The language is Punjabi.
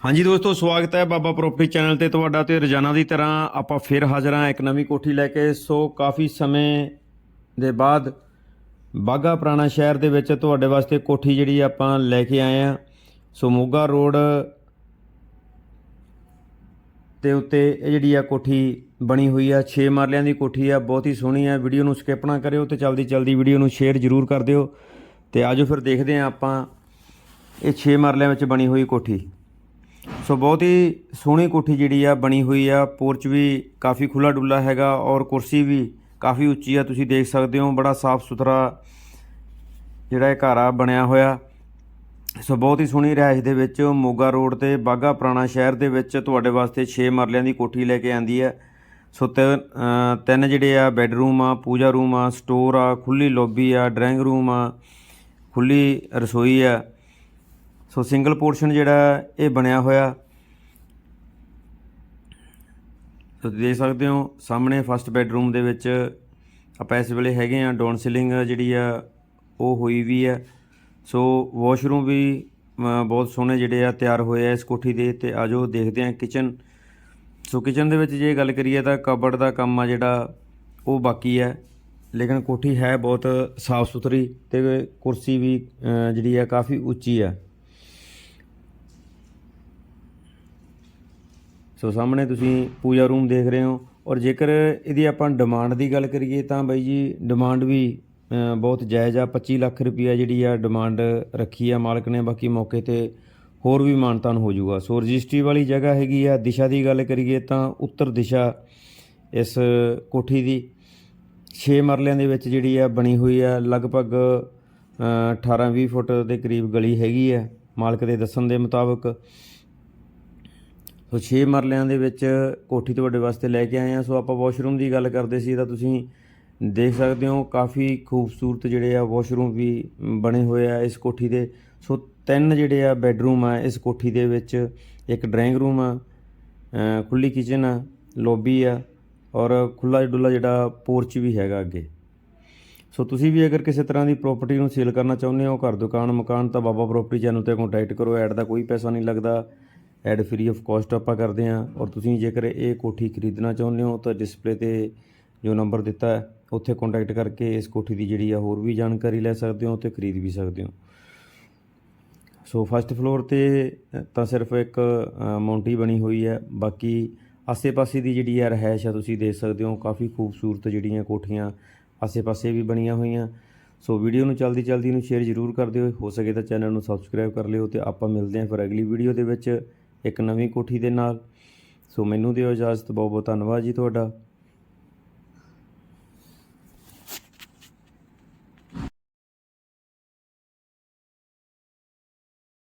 ਹਾਂਜੀ ਦੋਸਤੋ, ਸਵਾਗਤ ਹੈ ਬਾਬਾ ਪ੍ਰੋਪਰਟੀ ਚੈਨਲ ਤੇ ਤੁਹਾਡਾ ਤੇ ਰੋਜ਼ਾਨਾ ਦੀ ਤਰ੍ਹਾਂ ਆਪਾਂ ਫਿਰ ਹਾਜ਼ਰ ਹਾਂ ਇੱਕ ਨਵੀਂ ਕੋਠੀ ਲੈ ਕੇ। ਸੋ ਕਾਫੀ ਸਮੇਂ ਦੇ ਬਾਅਦ ਬਾਗਾ ਪੁਰਾਣਾ ਸ਼ਹਿਰ ਦੇ ਵਿੱਚ ਤੁਹਾਡੇ ਵਾਸਤੇ ਕੋਠੀ ਜਿਹੜੀ ਆਪਾਂ ਲੈ ਕੇ ਆਏ ਆ ਸੋ ਮੋਗਾ ਰੋਡ ਤੇ ਉੱਤੇ ਇਹ ਜਿਹੜੀ ਆ ਕੋਠੀ ਬਣੀ ਹੋਈ ਆ 6 ਮਰਲਿਆਂ ਦੀ ਕੋਠੀ ਆ, ਬਹੁਤ ਹੀ ਸੋਹਣੀ ਆ। ਵੀਡੀਓ ਨੂੰ ਸਕਿਪ ਨਾ ਕਰਿਓ ਤੇ ਜਲਦੀ ਜਲਦੀ ਵੀਡੀਓ ਨੂੰ ਸ਼ੇਅਰ ਜ਼ਰੂਰ ਕਰ ਦਿਓ ਤੇ ਆਜੋ ਫਿਰ ਦੇਖਦੇ ਆ ਆਪਾਂ ਇਹ 6 ਮਰਲਿਆਂ ਵਿੱਚ ਬਣੀ ਹੋਈ ਕੋਠੀ। ਸੋ ਬਹੁਤ ਹੀ ਸੋਹਣੀ ਕੋਠੀ ਜਿਹੜੀ ਆ ਬਣੀ ਹੋਈ ਆ। ਪੋਰਚ ਵੀ ਕਾਫੀ ਖੁੱਲਾ ਡੁੱਲਾ ਹੈਗਾ ਔਰ ਕੁਰਸੀ ਵੀ ਕਾਫੀ ਉੱਚੀ ਆ। ਤੁਸੀਂ ਦੇਖ ਸਕਦੇ ਹੋ ਬੜਾ ਸਾਫ਼ ਸੁਥਰਾ ਜਿਹੜਾ ਇਹ ਘਰ ਆ, ਬਣਿਆ ਹੋਇਆ। ਸੋ ਬਹੁਤ ਹੀ ਸੋਹਣੀ ਰਿਹਾਇਸ਼ ਦੇ ਵਿੱਚ ਮੋਗਾ ਰੋਡ ਤੇ ਬਾਗਾ ਪੁਰਾਣਾ ਸ਼ਹਿਰ ਦੇ ਵਿੱਚ ਤੁਹਾਡੇ ਵਾਸਤੇ 6 ਮਰਲਿਆਂ ਦੀ ਕੋਠੀ ਲੈ ਕੇ ਆਂਦੀ ਹੈ ਸੋ ਤ- ਤਿੰਨ ਜਿਹੜੇ ਆ ਬੈੱਡਰੂਮ ਆ, ਪੂਜਾ ਰੂਮ ਆ, ਸਟੋਰ ਆ ਖੁੱਲੀ ਲੌਬੀ ਆ, ਡਰਾਇੰਗ ਰੂਮ ਆ ਖੁੱਲੀ ਰਸੋਈ ਆ। ਸੋ ਸਿੰਗਲ ਪੋਰਸ਼ਨ ਜਿਹੜਾ ਇਹ ਬਣਿਆ ਹੋਇਆ। ਤੁਸੀਂ ਦੇਖ ਸਕਦੇ ਹੋ, ਸਾਹਮਣੇ ਫਸਟ ਬੈੱਡਰੂਮ ਦੇ ਵਿੱਚ ਆਪਾਂ ਇਸ ਵੇਲੇ ਹੈਗੇ ਆ ਡਾਊਨ ਸੀਲਿੰਗ ਜਿਹੜੀ ਆ, ਉਹ ਹੋਈ ਵੀ ਆ। ਸੋ ਵਾਸ਼ਰੂਮ ਵੀ ਬਹੁਤ ਸੋਹਣੇ ਜਿਹੜੇ ਆ, ਤਿਆਰ ਹੋਏ ਆ ਇਸ ਕੋਠੀ ਦੇ ਤੇ ਆਜੋ ਦੇਖਦੇ ਆ ਕਿਚਨ ਸੋ ਕਿਚਨ ਦੇ ਵਿੱਚ ਜੇ ਗੱਲ ਕਰੀਏ ਤਾਂ ਕਬੜ ਦਾ ਕੰਮ ਆ ਜਿਹੜਾ, ਉਹ ਬਾਕੀ ਹੈ ਲੇਕਿਨ ਕੋਠੀ ਹੈ ਬਹੁਤ ਸਾਫ਼ ਸੁਥਰੀ ਤੇ ਕੁਰਸੀ ਵੀ ਜਿਹੜੀ ਆ ਕਾਫੀ ਉੱਚੀ ਆ। ਸੋ ਸਾਹਮਣੇ ਤੁਸੀਂ ਪੂਜਾ ਰੂਮ ਦੇਖ ਰਹੇ ਹੋ ਔਰ ਜੇਕਰ ਇਹਦੀ ਆਪਾਂ ਡਿਮਾਂਡ ਦੀ ਗੱਲ ਕਰੀਏ ਤਾਂ ਬਾਈ ਜੀ ਡਿਮਾਂਡ ਵੀ ਬਹੁਤ ਜਾਇਜ਼ ਆ। 25 ਲੱਖ ਰੁਪਈਆ ਜਿਹੜੀ ਆ ਡਿਮਾਂਡ ਰੱਖੀ ਆ ਮਾਲਕ ਨੇ। ਬਾਕੀ ਮੌਕੇ ਤੇ ਹੋਰ ਵੀ ਮਾਨਤਾਨ ਹੋ ਜਾਊਗਾ। ਸੋ ਰਜਿਸਟਰੀ ਵਾਲੀ ਜਗ੍ਹਾ ਹੈਗੀ ਆ। ਦਿਸ਼ਾ ਦੀ ਗੱਲ ਕਰੀਏ ਤਾਂ ਉੱਤਰ ਦਿਸ਼ਾ ਇਸ ਕੋਠੀ ਦੀ। 6 ਮਰਲਿਆਂ ਦੇ ਵਿੱਚ ਜਿਹੜੀ ਆ ਬਣੀ ਹੋਈ ਆ। ਲਗਭਗ 18-20 ਫੁੱਟ ਦੇ ਕਰੀਬ ਗਲੀ ਹੈਗੀ ਆ ਮਾਲਕ ਦੇ ਦੱਸਣ ਦੇ ਮੁਤਾਬਕ। ਸੋ 6 ਮਰਲਿਆਂ ਦੇ ਵਿੱਚ ਕੋਠੀ ਤੁਹਾਡੇ ਵਾਸਤੇ ਲੈ ਕੇ ਆਏ ਆ। ਸੋ ਆਪਾਂ ਵਾਸ਼ਰੂਮ ਦੀ ਗੱਲ ਕਰਦੇ ਸੀ ਤਾਂ ਤੁਸੀਂ ਦੇਖ ਸਕਦੇ ਹੋ ਕਾਫੀ ਖੂਬਸੂਰਤ ਜਿਹੜੇ ਆ ਵਾਸ਼ਰੂਮ ਵੀ ਬਣੇ ਹੋਏ ਆ ਇਸ ਕੋਠੀ ਦੇ। ਸੋ ਤਿੰਨ ਜਿਹੜੇ ਆ ਬੈੱਡਰੂਮ ਆ ਇਸ ਕੋਠੀ ਦੇ ਵਿੱਚ ਇੱਕ ਡਰਾਇੰਗ ਰੂਮ ਆ ਅ, ਖੁੱਲੀ ਕਿਚਨ ਆ ਲੌਬੀ ਆ ਔਰ ਖੁੱਲਾ ਡੁੱਲਾ ਜਿਹੜਾ ਪੋਰਚ ਵੀ ਹੈਗਾ ਅੱਗੇ। ਸੋ ਤੁਸੀਂ ਵੀ ਅਗਰ ਕਿਸੇ ਤਰ੍ਹਾਂ ਦੀ ਪ੍ਰਾਪਰਟੀ ਨੂੰ ਸੇਲ ਕਰਨਾ ਚਾਹੁੰਦੇ ਹੋ ਘਰ ਦੁਕਾਨ ਮਕਾਨ ਤਾਂ ਬਾਬਾ ਪ੍ਰਾਪਰਟੀ ਚੈਨਲ ਤੇ ਕੰਟੈਕਟ ਕਰੋ ਐਡ ਦਾ ਕੋਈ ਪੈਸਾ ਨਹੀਂ ਲੱਗਦਾ। ਐਡ ਫਰੀ ਆਫ ਕੋਸਟ ਆਪਾਂ ਕਰਦੇ ਹਾਂ ਔਰ ਤੁਸੀਂ ਜੇਕਰ ਇਹ ਕੋਠੀ ਖਰੀਦਣਾ ਚਾਹੁੰਦੇ ਹੋ ਤਾਂ ਡਿਸਪਲੇ ਤੇ ਜੋ ਨੰਬਰ ਦਿੱਤਾ ਹੈ, ਉੱਥੇ ਕੰਟੈਕਟ ਕਰਕੇ ਇਸ ਕੋਠੀ ਦੀ ਜਿਹੜੀ ਆ ਹੋਰ ਵੀ ਜਾਣਕਾਰੀ ਲੈ ਸਕਦੇ ਹੋ ਤੇ ਖਰੀਦ ਵੀ ਸਕਦੇ ਹੋ। ਸੋ ਫਸਟ ਫਲੋਰ ਤੇ ਤਾਂ ਸਿਰਫ ਇੱਕ ਮੌਂਟੀ ਬਣੀ ਹੋਈ ਹੈ। ਬਾਕੀ ਆਸੇ-ਪਾਸੇ ਦੀ ਜਿਹੜੀ ਆ ਰਹਿائش ਆ ਤੁਸੀਂ ਦੇਖ ਸਕਦੇ ਹੋ, ਕਾਫੀ ਖੂਬਸੂਰਤ ਜਿਹੜੀਆਂ ਕੋਠੀਆਂ ਆਸੇ-ਪਾਸੇ ਵੀ ਬਣੀਆਂ ਹੋਈਆਂ। ਸੋ ਵੀਡੀਓ ਨੂੰ ਜਲਦੀ ਜਲਦੀ ਨੂੰ ਸ਼ੇਅਰ ਜ਼ਰੂਰ ਕਰ ਦਿਓ। ਹੋ ਸਕੇ ਤਾਂ ਚੈਨਲ ਨੂੰ ਸਬਸਕ੍ਰਾਈਬ ਕਰ ਲਿਓ ਤੇ ਆਪਾਂ ਮਿਲਦੇ ਹਾਂ ਫਿਰ ਅਗਲੀ ਵੀਡੀਓ ਦੇ ਵਿੱਚ। ਇੱਕ ਨਵੀਂ ਕੋਠੀ ਦੇ ਨਾਲ। ਸੋ ਮੈਨੂੰ ਦਿਓ ਇਜਾਜ਼ਤ ਬਹੁਤ ਬਹੁਤ ਧੰਨਵਾਦ ਜੀ ਤੁਹਾਡਾ।